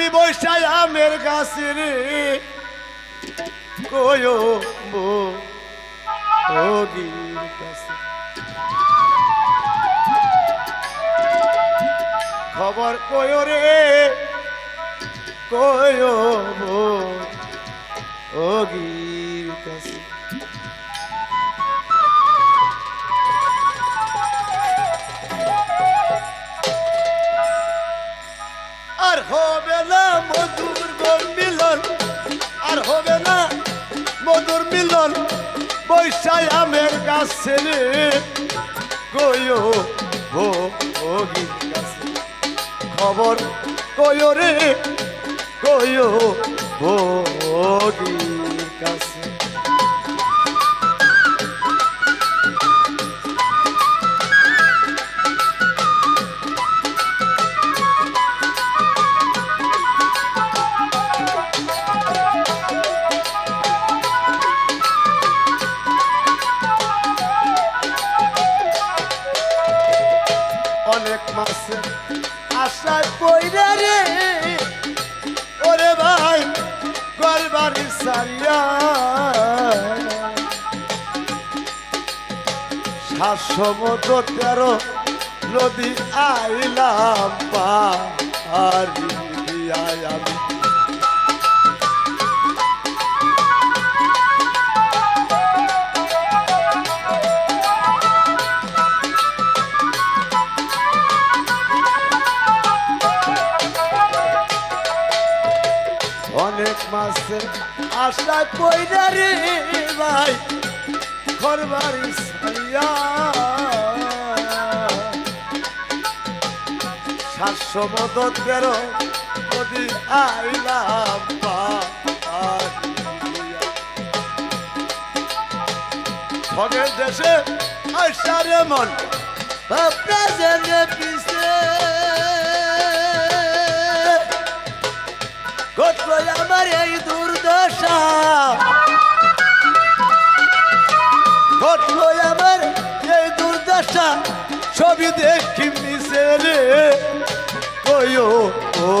আমি বৈশাই আমের ভোগীর কাছে। খবর কয়ো রে? কয়ো ভোগীর কাছে। হবে না মধুর মিলন, আর হবে না মধুর মিলন। বৈশাই আমের গাছে কয়ো কাছে খবর কয়ো রে কয়ো ভোগীর কাছে সারিয়া সাতশো মতো তেরো নদী আইলাম পারি দিয়ায় আমি। মাসে আশায় পয়রা রে ভাই ঘর বাড়ি সারিয়া সাতশো মত তেরো নদী আইলাম। ঠগের দেশে আইসারে মন প্রেজেন্টে পিছে। আমার এই দুর্দশা ঘটলো আমার এই দুর্দশা ছবি দেখি মিশে রে। কয়ো ও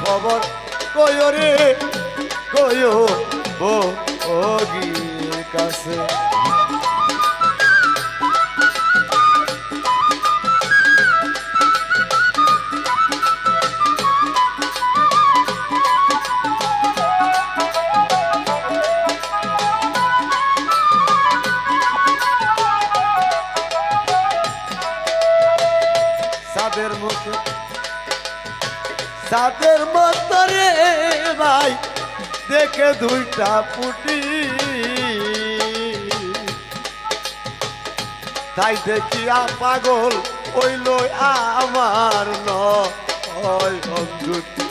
খবর কয়ো রে কয়ো ও ওগির কাছে সাদের মতো রে ভাই দেখে দুইটা পুটি। তাই দেখিয়া পাগল হইল আমার নয় অন্ধুতি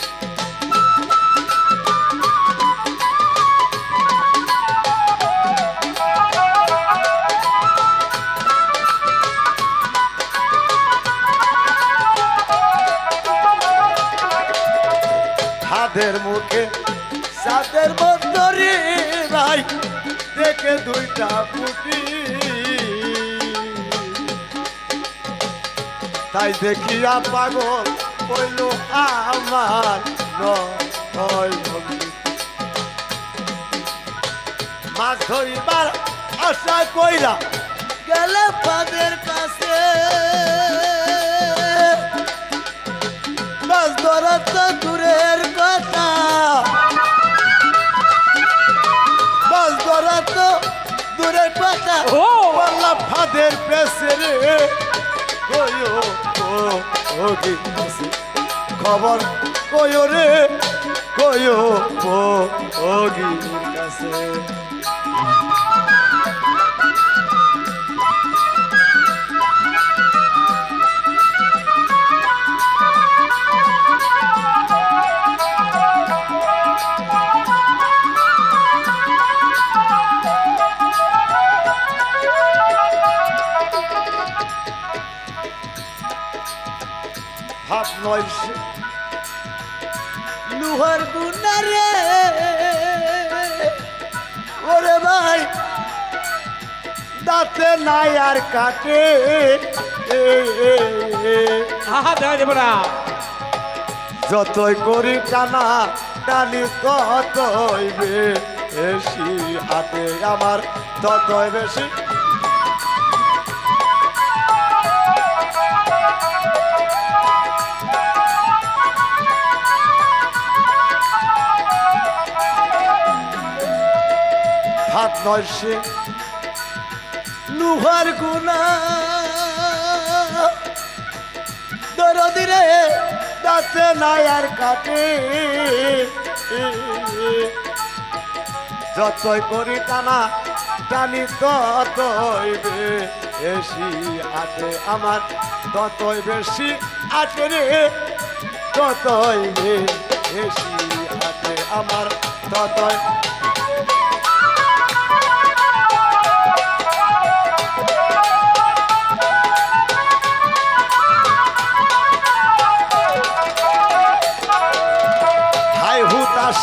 হাতের মুখে সাতের বন্দরে ভাই, দেখে দুইটা পুটি তাই দেখিয়া পাগল কইল আমার। মাছ ধরিবার আশা কইরা গেলে পাদের কাছে পাল্লা ফাদের পেছে রে কয়ো ও ও কি আছে? খবর কয়ো রে কয়ো কাছে সে লুহার গুনারে ওরে ভাই দাঁতে নাই আর কাটে যতই করি টানা টানি ততই বেশি হাতে আমার ততই বেশি হাত নয় সে লুহার গুনা দরদি রে, দাঁতে নাই আর কাটে যতই করি টানা, টানি ততই বেশি আটে আমার। ততই বেশি আটে রে, ততই বেশি আটে আমার। ততই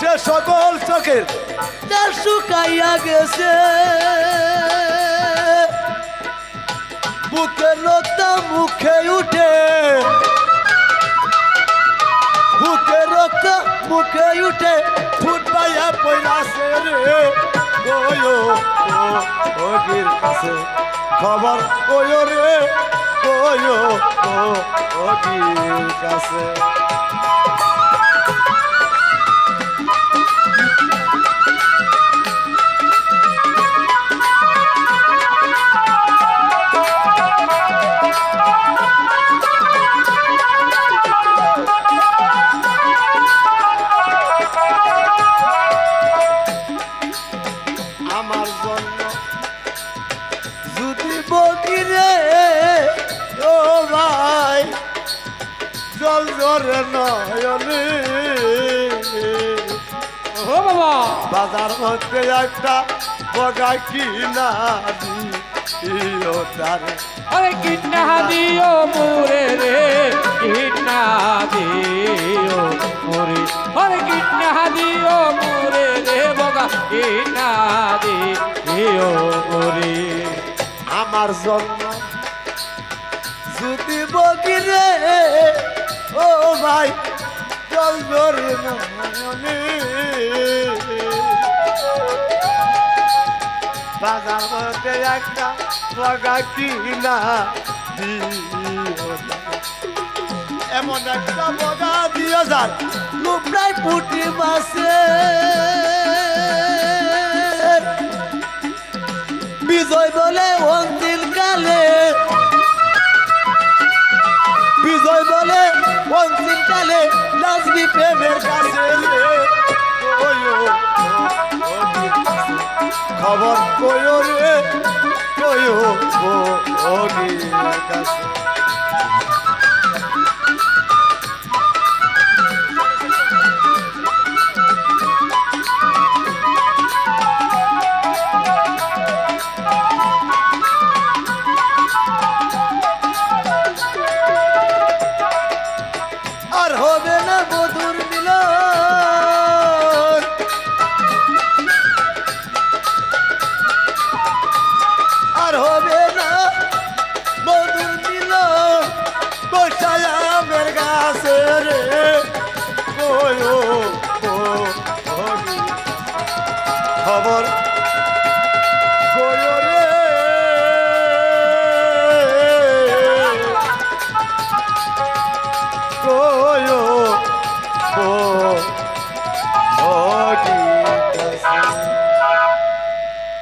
হুতাশে সকল চোখের তার শুকাইয়া গেছে। বুকে রক্তা মুখে উঠে। বুকে রক্ত মুখে উঠে রে। কয়ো ও ওগির কাছে খবর কয়ো রে। কয়ো ও ওগির কাছে। জরে নয়নে ও বাবা। বাজার মধ্যে একটা বগা কিনা দিও তারে। আরে কিন্না দিও মোরে রে কিন্না দিও মোরে। আরে কিন্না দিও মোরে রে বগা কিন্না দিও মোরে। আমার জন্য যদি বকিরে ও ভাই, জল জরে নয়নে বাজার মধ্যে একটা বগা কিনা। এমন একটা বগা দিও যার লুপড়াই পুটি মাসে বিজয় বলে অন্তিল কালে। বিজয় বলে অন্তিল কালে নাচবি প্রেমের কাছে। খবর কয়ো রে কয়ো ও কাছে favor.